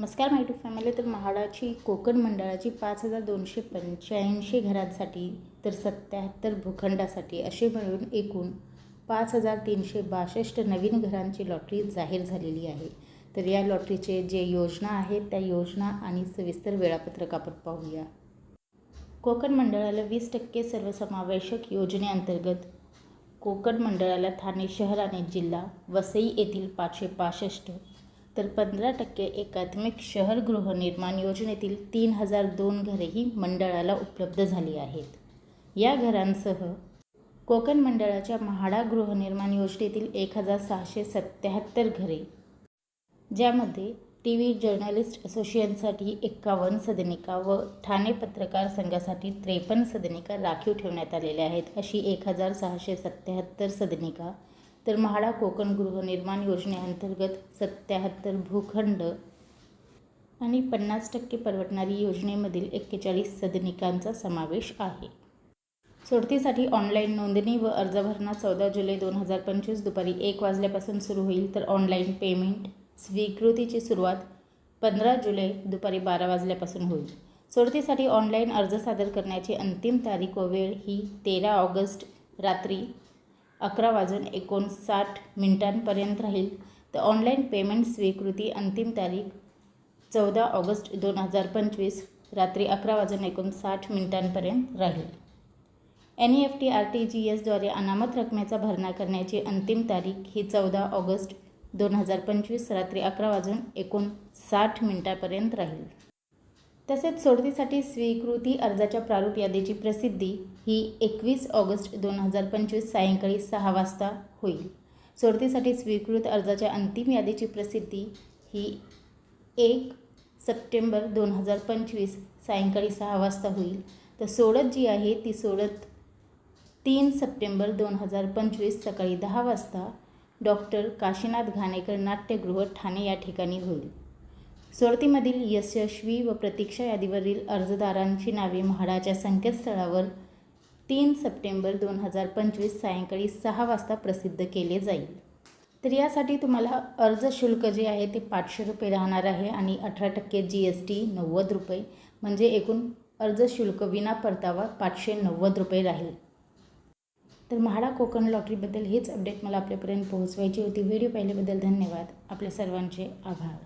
नमस्कार माय to family. तर महाडाची कोकण मंडळाची पाच हजार दोनशे पंच्याऐंशी घरांसाठी तर सत्याहत्तर भूखंडासाठी असे मिळून एकूण पाच हजार तीनशे बासष्ट नवीन घरांची लॉटरी जाहीर झालेली आहे. तर या लॉटरीचे जे योजना आहेत त्या योजना आणि सविस्तर वेळापत्रक आपण पाहूया. कोकण मंडळाला वीस टक्के सर्वसमावेशक योजनेअंतर्गत कोकण मंडळाला ठाणे शहर आणि जिल्हा वसई येथील पाचशे पासष्ट तर पंधरा टक्के एकात्मिक शहर गृहनिर्माण योजनेतील तीन हजार दोन घरेही मंडळाला उपलब्ध झाली आहेत. या घरांसह कोकण मंडळाच्या म्हाडा गृहनिर्माण योजनेतील एक हजार सहाशे सत्याहत्तर घरे ज्यामध्ये टी व्ही जर्नलिस्ट असोसिएशनसाठी एक्कावन्न सदनिका व ठाणे पत्रकार संघासाठी त्रेपन्न सदनिका राखीव ठेवण्यात आलेल्या आहेत. अशी एक हजार सहाशे सत्याहत्तर सदनिका तर म्हाडा कोकण गृहनिर्माण योजनेअंतर्गत सत्याहत्तर भूखंड आणि पन्नास टक्के परवडणारी योजनेमधील एक्केचाळीस सदनिकांचा समावेश आहे. सोडतीसाठी ऑनलाईन नोंदणी व अर्ज भरणा चौदा जुलै दोन हजार पंचवीस दुपारी एक वाजल्यापासून सुरू होईल तर ऑनलाईन पेमेंट स्वीकृतीची सुरुवात पंधरा जुलै दुपारी बारा वाजल्यापासून होईल. सोडतीसाठी ऑनलाईन अर्ज सादर करण्याची अंतिम तारीख व वेळ ही तेरा ऑगस्ट रात्री अकरा वाजून एकोणसाठ मिनिटांपर्यंत राहील. तर ऑनलाईन पेमेंट स्वीकृती अंतिम तारीख चौदा ऑगस्ट दोन हजार पंचवीस रात्री अकरा वाजून एकोणसाठ मिनिटांपर्यंत राहील. N E F T R T G एसद्वारे अनामत रकमेचा भरणा करण्याची अंतिम तारीख ही चौदा ऑगस्ट दोन हजार पंचवीस रात्री अकरा वाजून एकोणसाठ मिनिटापर्यंत राहील. तसेच सोडतीसाठी स्वीकृती अर्जाच्या प्रारूप यादीची प्रसिद्धी ही एकवीस ऑगस्ट दोन हजार पंचवीस सायंकाळी सहा वाजता होईल. सोडतीसाठी स्वीकृत अर्जाच्या अंतिम यादीची प्रसिद्धी ही एक सप्टेंबर दोन हजार पंचवीस सायंकाळी सहा वाजता होईल. तर सोडत जी आहे ती सोडत तीन सप्टेंबर दोन हजार पंचवीस सकाळी दहा वाजता डॉक्टर काशीनाथ घाणेकर नाट्यगृह ठाणे या ठिकाणी होईल. सोडतीमधील यशस्वी व प्रतीक्षा यादीवरील अर्जदारांची नावे म्हाडाच्या संकेतस्थळावर तीन सप्टेंबर दोन हजार पंचवीस सायंकाळी सहा वाजता प्रसिद्ध केले जाईल. तर यासाठी तुम्हाला अर्ज शुल्क जे आहे ते पाचशे रुपये राहणार आहे आणि अठरा टक्के जी एस टी नव्वद रुपये म्हणजे एकूण अर्ज शुल्क विना परतावा पाचशे नव्वद रुपये राहील. तर म्हाडा कोकण लॉटरीबद्दल हेच अपडेट मला आपल्यापर्यंत पोहोचवायची होती. व्हिडिओ पाहिल्याबद्दल धन्यवाद. आपल्या सर्वांचे आभार.